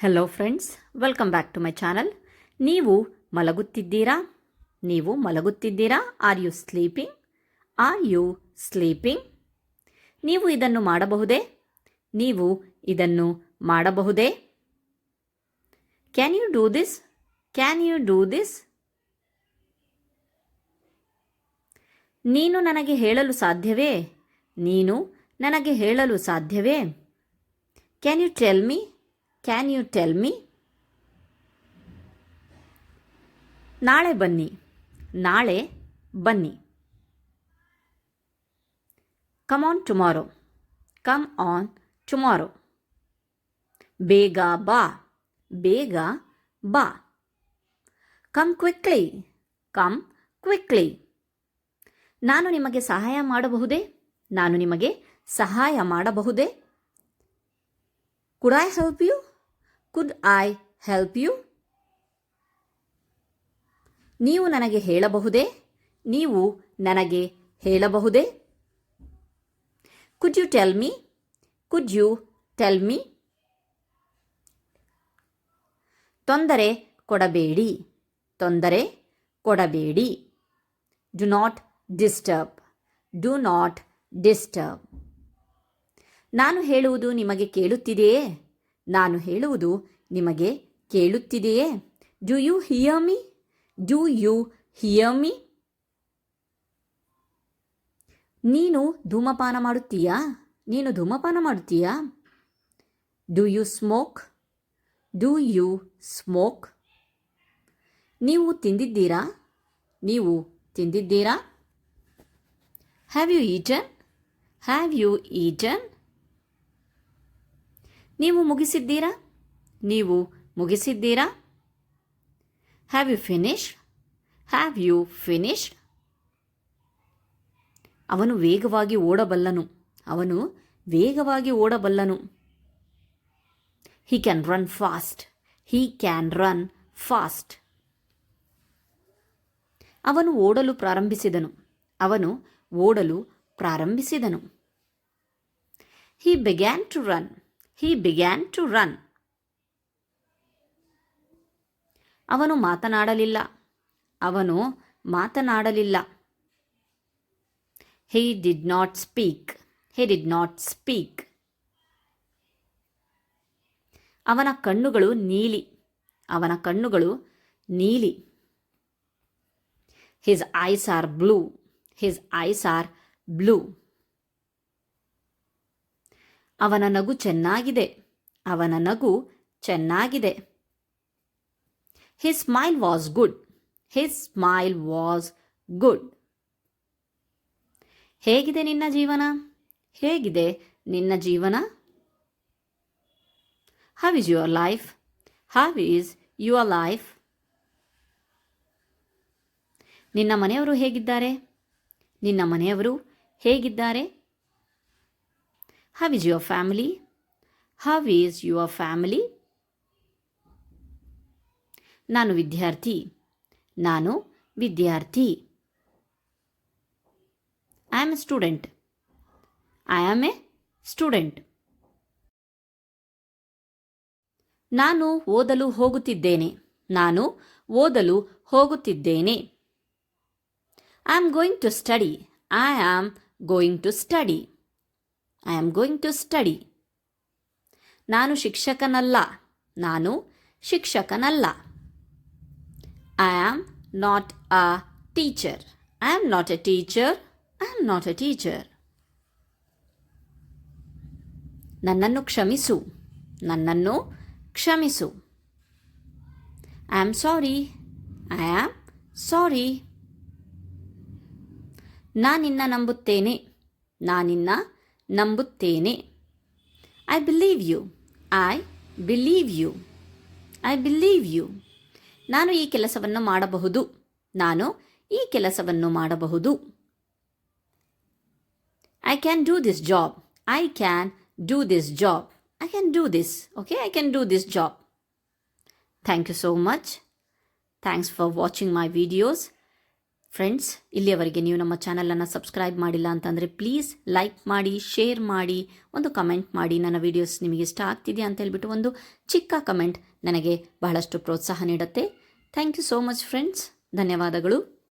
Hello friends welcome back to my channel ನೀವು ಮಲಗುತ್ತಿದ್ದೀರಾ? ನೀವು ಮಲಗುತ್ತಿದ್ದೀರಾ? Are you sleeping are you sleeping ನೀವು ಇದನ್ನು ಮಾಡಬಹುದೇ? ನೀವು ಇದನ್ನು ಮಾಡಬಹುದೇ? Can you do this can you do this ನೀನು ನನಗೆ ಹೇಳಲು ಸಾಧ್ಯವೇ? ನೀನು ನನಗೆ ಹೇಳಲು ಸಾಧ್ಯವೇ? Can you tell me can you tell me ನಾಳೆ ಬನ್ನಿ. ನಾಳೆ ಬನ್ನಿ. Come on tomorrow come on tomorrow ಬೇಗ ಬಾ. ಬೇಗ ಬಾ. ಕಮ್ ಕ್ವಿಕ್ಲಿ ಕಮ್ ಕ್ವಿಕ್ಲಿ ನಾನು ನಿಮಗೆ ಸಹಾಯ ಮಾಡಬಹುದೇ? ನಾನು ನಿಮಗೆ ಸಹಾಯ ಮಾಡಬಹುದೇ? Could I help you could I help you ನೀವು ನನಗೆ ಹೇಳಬಹುದೇ? ನೀವು ನನಗೆ ಹೇಳಬಹುದೇ? Could you tell me could you tell me ತೊಂದರೆ ಕೊಡಬೇಡಿ. ತೊಂದರೆ ಕೊಡಬೇಡಿ. Do not disturb do not disturb ನಾನು ಹೇಳುವುದು ನಿಮಗೆ ಕೇಳುತ್ತಿದೆಯೇ? ನಾನು ಹೇಳುವುದು ನಿಮಗೆ ಕೇಳುತ್ತಿದೆಯೇ? Do you hear me do you hear me ನೀನು ಧೂಮಪಾನ ಮಾಡುತ್ತೀಯಾ? ನೀನು ಧೂಮಪಾನ ಮಾಡುತ್ತೀಯಾ? Do you smoke do you smoke ನೀವು ತಿಂದಿದ್ದೀರಾ? ನೀವು ತಿಂದಿದ್ದೀರಾ? Have you eaten have you eaten ನೀವು ಮುಗಿಸಿದ್ದೀರಾ? ನೀವು ಮುಗಿಸಿದ್ದೀರಾ? Have you finish have you finish ಅವನು ವೇಗವಾಗಿ ಓಡಬಲ್ಲನು. ಅವನು ವೇಗವಾಗಿ ಓಡಬಲ್ಲನು. He can run fast he can run fast ಅವನು ಓಡಲು ಪ್ರಾರಂಭಿಸಿದನು. ಅವನು ಓಡಲು ಪ್ರಾರಂಭಿಸಿದನು. He began to run he began to run ಅವನು ಮಾತನಾಡಲಿಲ್ಲ. ಅವನು ಮಾತನಾಡಲಿಲ್ಲ. He did not speak he did not speak ಅವನ ಕಣ್ಣುಗಳು ನೀಲಿ. ಅವನ ಕಣ್ಣುಗಳು ನೀಲಿ. His eyes are blue his eyes are blue ಅವನ ನಗು ಚೆನ್ನಾಗಿದೆ. ಅವನ ನಗು ಚೆನ್ನಾಗಿದೆ. His smile was good his smile was good ಹೇಗಿದೆ ನಿನ್ನ ಜೀವನ? ಹೇಗಿದೆ ನಿನ್ನ ಜೀವನ? How is your life how is your life ನಿನ್ನ ಮನೆಯವರು ಹೇಗಿದ್ದಾರೆ? ನಿನ್ನ ಮನೆಯವರು ಹೇಗಿದ್ದಾರೆ? How is your family how is your family ನಾನು ವಿದ್ಯಾರ್ಥಿ. ನಾನು ವಿದ್ಯಾರ್ಥಿ. I am a student I am a student ನಾನು ಓದಲು ಹೋಗುತ್ತಿದ್ದೇನೆ. ನಾನು ಓದಲು ಹೋಗುತ್ತಿದ್ದೇನೆ. I am going to study I am going to study I am going to study ನಾನು ಶಿಕ್ಷಕನಲ್ಲ. ನಾನು ಶಿಕ್ಷಕನಲ್ಲ. I am not a teacher I am not a teacher I am not a teacher ನನ್ನನ್ನು ಕ್ಷಮಿಸು. ನನ್ನನ್ನು ಕ್ಷಮಿಸು. I am sorry I am sorry ನಾನಿನ್ನ ನಂಬುತ್ತೇನೆ. ನಾನಿನ್ನ ನಂಬುತ್ತೇನೆ. I believe you I believe you I believe you ನಾನು ಈ ಕೆಲಸವನ್ನು ಮಾಡಬಹುದು. ನಾನು ಈ ಕೆಲಸವನ್ನು ಮಾಡಬಹುದು. I can do this job I can do this job I can do this okay I can do this job thank you so much thanks for watching my videos friends ಇಲ್ಲಿಯವರೆಗೆ ನೀವು ನಮ್ಮ ಚಾನಲನ್ನು ಸಬ್ಸ್ಕ್ರೈಬ್ ಮಾಡಿಲ್ಲ ಅಂತಂದರೆ please like ಮಾಡಿ share ಮಾಡಿ, ಒಂದು comment ಮಾಡಿ. ನನ್ನ ವಿಡಿಯೋಸ್ ನಿಮಗೆ ಇಷ್ಟ ಆಗ್ತಿದೆಯಾ ಅಂತ ಹೇಳ್ಬಿಟ್ಟು ಒಂದು ಚಿಕ್ಕ ಕಮೆಂಟ್ ನನಗೆ ಬಹಳಷ್ಟು ಪ್ರೋತ್ಸಾಹ ನೀಡುತ್ತೆ. Thank you so much friends ಧನ್ಯವಾದಗಳು.